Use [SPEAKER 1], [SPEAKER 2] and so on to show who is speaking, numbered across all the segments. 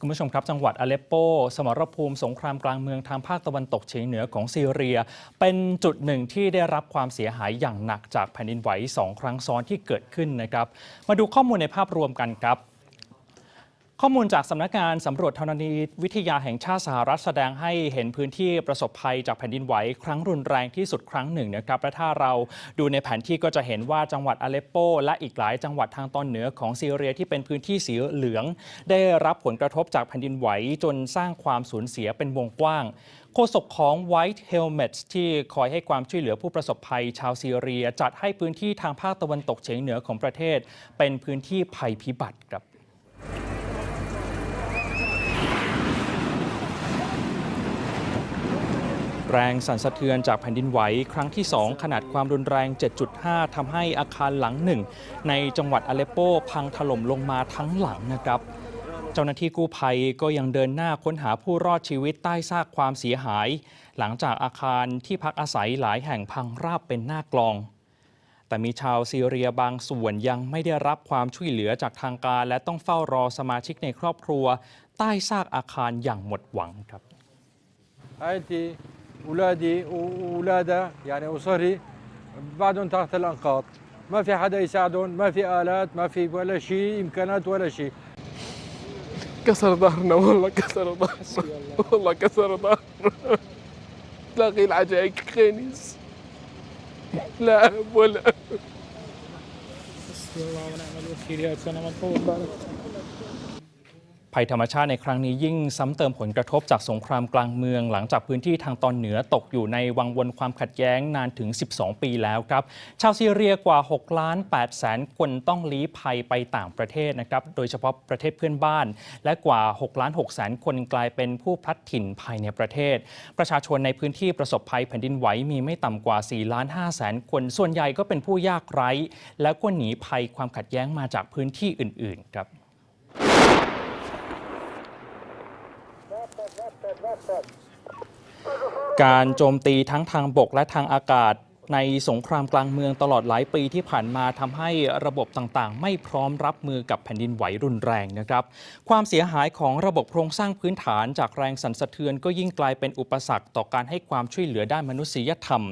[SPEAKER 1] คุณผู้ชมครับ จังหวัดอเลปโป สมรภูมิสงครามกลางเมืองทางภาคตะวันตกเฉียงเหนือของซีเรีย เป็นจุดหนึ่งที่ได้รับความเสียหายอย่างหนักจากแผ่นดินไหวสองครั้งซ้อนที่เกิดขึ้นนะครับ มาดูข้อมูลในภาพรวมกันครับ ข้อมูลจากสำนักงานสำรวจธรณีวิทยาแห่งชาติสหรัฐแสดงให้เห็นพื้นที่ประสบภัยจากแผ่นดินไหวครั้งรุนแรงที่สุดครั้งหนึ่งนะครับและถ้าเราดูในแผนที่ก็จะเห็นว่าจังหวัดอเลปโป และอีกหลายจังหวัดทางตอนเหนือของซีเรียที่เป็นพื้นที่สีเหลือง ได้รับผลกระทบจากแผ่นดินไหวจนสร้างความสูญเสียเป็นวงกว้างโฆษกของ White Helmets ที่คอยให้ความช่วยเหลือผู้ประสบภัยชาวซีเรีย จัดให้พื้นที่ทางภาคตะวันตกเฉียงเหนือของประเทศ เป็นพื้นที่ภัยพิบัติครับ แรงสั่นสะเทือนจากแผ่นดินไหวครั้งที่ 2 ขนาดความรุนแรง 7.5 ทำให้อาคารหลังหนึ่ง ในจังหวัดอาเลปโปพังถล่มลงมาทั้งหลังนะครับ เจ้าหน้าที่กู้ภัยก็ยังเดินหน้าค้นหาผู้รอดชีวิตใต้ซากความเสียหาย หลังจากอาคารที่พักอาศัยหลายแห่งพังราบเป็นหน้ากลอง แต่มีชาวซีเรียบางส่วนยังไม่ได้รับความช่วยเหลือจากทางการ และต้องเฝ้ารอสมาชิกในครอบครัว ใต้ซากอาคารอย่างหมดหวังครับ
[SPEAKER 2] Haydi. أولادي وأولاده يعني أسري بعدهم تحت الأنقاض. ما في حدا يساعدهم ما في آلات ما في ولا شيء إمكانات ولا شيء.
[SPEAKER 3] كسر ظهرنا والله كسر ظهرنا. والله كسر ظهرنا. تلاقي العجايك خنيس. لا أب ولا. أب.
[SPEAKER 4] حسبي الله ونعم الوكيل. يا سلام طول بالك
[SPEAKER 1] ภัยธรรมชาติในครั้งนี้ยิ่งซ้ำเติมผลกระทบจากสงครามกลางเมือง หลังจากพื้นที่ทางตอนเหนือตกอยู่ในวังวนความขัดแย้งนานถึง 12 ปีแล้วครับ ชาวซีเรียกว่า6ล้าน8แสนคนต้องลี้ภัยไปต่างประเทศนะครับ โดยเฉพาะประเทศเพื่อนบ้าน และกว่า6ล้าน6แสนคนกลายเป็นผู้พลัดถิ่นภายในประเทศ ประชาชนในพื้นที่ประสบภัยแผ่นดินไหวมีไม่ต่ำกว่า4ล้าน5แสนคน ส่วนใหญ่ก็เป็นผู้ยากไร้ แล้วก็หนีภัยความขัดแย้งมาจากพื้นที่อื่น ๆ ครับ การโจมตีทั้งทางบกและทางอากาศในสงครามกลางเมืองตลอดหลายปีที่ผ่านมาทำให้ระบบต่างๆ ไม่พร้อมรับมือกับแผ่นดินไหวรุนแรงนะครับ ความเสียหายของระบบโครงสร้างพื้นฐานจากแรงสั่นสะเทือนก็ยิ่งกลายเป็นอุปสรรคต่อการให้ความช่วยเหลือด้านมนุษยธรรม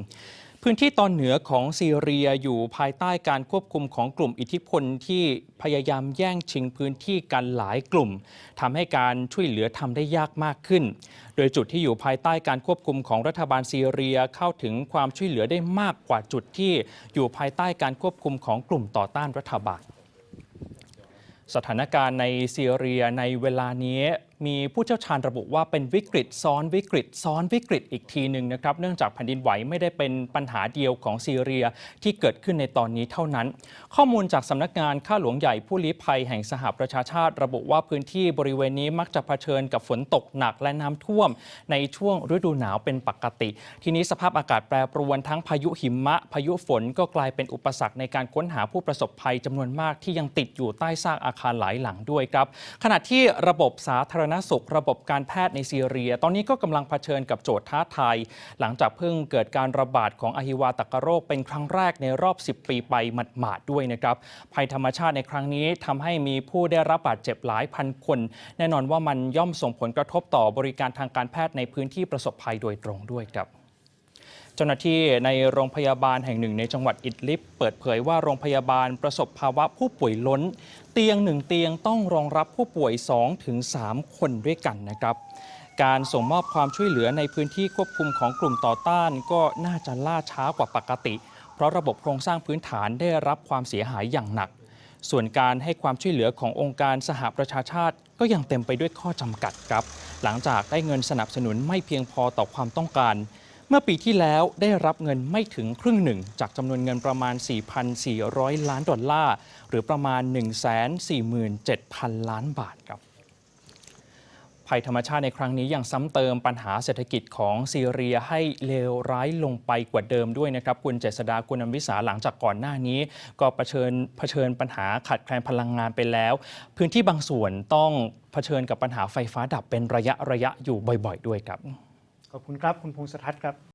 [SPEAKER 1] พื้นที่ตอนเหนือของซีเรียอยู่ภายใต้การควบคุมของกลุ่มอิทธิพลที่พยายามแย่งชิงพื้นที่กันหลายกลุ่มทำให้การช่วยเหลือทำได้ยากมากขึ้น โดยจุดที่อยู่ภายใต้การควบคุมของรัฐบาลซีเรียเข้าถึงความช่วยเหลือได้มากกว่าจุดที่อยู่ภายใต้การควบคุมของกลุ่มต่อต้านรัฐบาลสถานการณ์ในซีเรียในเวลานี้ มีผู้เชี่ยวชาญระบุว่าเป็นวิกฤตซ้อนวิกฤต ซ้อนวิกฤตอีกทีหนึ่งนะครับ เนื่องจากแผ่นดินไหวไม่ได้เป็นปัญหาเดียวของซีเรียที่เกิดขึ้นในตอนนี้เท่านั้น ข้อมูลจากสำนักงานข้าหลวงใหญ่ผู้ลี้ภัยแห่งสหประชาชาติ ระบุว่าพื้นที่บริเวณนี้มักจะเผชิญกับฝนตกหนักและน้ำท่วม ในช่วงฤดูหนาวเป็นปกติ ทีนี้สภาพอากาศแปรปรวนทั้งพายุหิมะ พายุฝนก็กลายเป็นอุปสรรคในการค้นหาผู้ประสบภัยจำนวนมากที่ยังติดอยู่ใต้ซากอาคารหลายหลังด้วยครับขณะที่ระบบสาธารณสุข ระบบการแพทย์ในซีเรีย ตอนนี้ก็กำลังเผชิญกับโจทย์ท้าทายหลังจากเพิ่งเกิดการระบาดของอหิวาตกโรคเป็นครั้งแรกในรอบ 10 ปีไปหมาดๆด้วยนะครับภัยธรรมชาติในครั้งนี้ทำให้มีผู้ได้รับบาดเจ็บหลายพันคน แน่นอนว่ามันย่อมส่งผลกระทบต่อบริการทางการแพทย์ในพื้นที่ประสบภัยโดยตรงด้วยครับ เจ้าหน้าที่ในโรงพยาบาลแห่งหนึ่งในจังหวัดอิดลิบเปิดเผยว่าโรงพยาบาลประสบภาวะผู้ป่วยล้น เตียงหนึ่งเตียงต้องรองรับผู้ป่วย2-3ถึง3คนด้วยกันนะครับการส่งมอบความช่วยเหลือในพื้นที่ควบคุมของกลุ่มต่อต้านก็น่าจะล่าช้ากว่าปกติ เพราะระบบโครงสร้างพื้นฐานได้รับความเสียหายอย่างหนัก ส่วนการให้ความช่วยเหลือขององค์การสหประชาชาติก็ยังเต็มไปด้วยข้อจำกัดครับ หลังจากได้เงินสนับสนุนไม่เพียงพอต่อความต้องการ มื่อปีที่แล้วได้รับเงินไม่ถึงครึ่งหนึ่ง จากจำนวนเงินประมาณ 4,400 ล้านดอลลาร์ หรือประมาณ 147,000 ล้านบาทครับภัยธรรมชาติในครั้งนี้ยังซ้ำเติมปัญหาเศรษฐกิจของซีเรียให้เลวร้ายลงไปกว่าเดิมด้วยนะครับ คุณเจษดาคุณอมวิสาหลังจากก่อนหน้านี้ ก็เผชิญเผชิญปัญหาขาดแคลนพลังงานไปแล้ว พื้นที่บางส่วนต้องเผชิญกับปัญหาไฟฟ้าดับเป็นระยะระยะอยู่บ่อย ๆ ด้วยครับ
[SPEAKER 4] ขอบคุณครับ คุณพงศทัศน์ครับ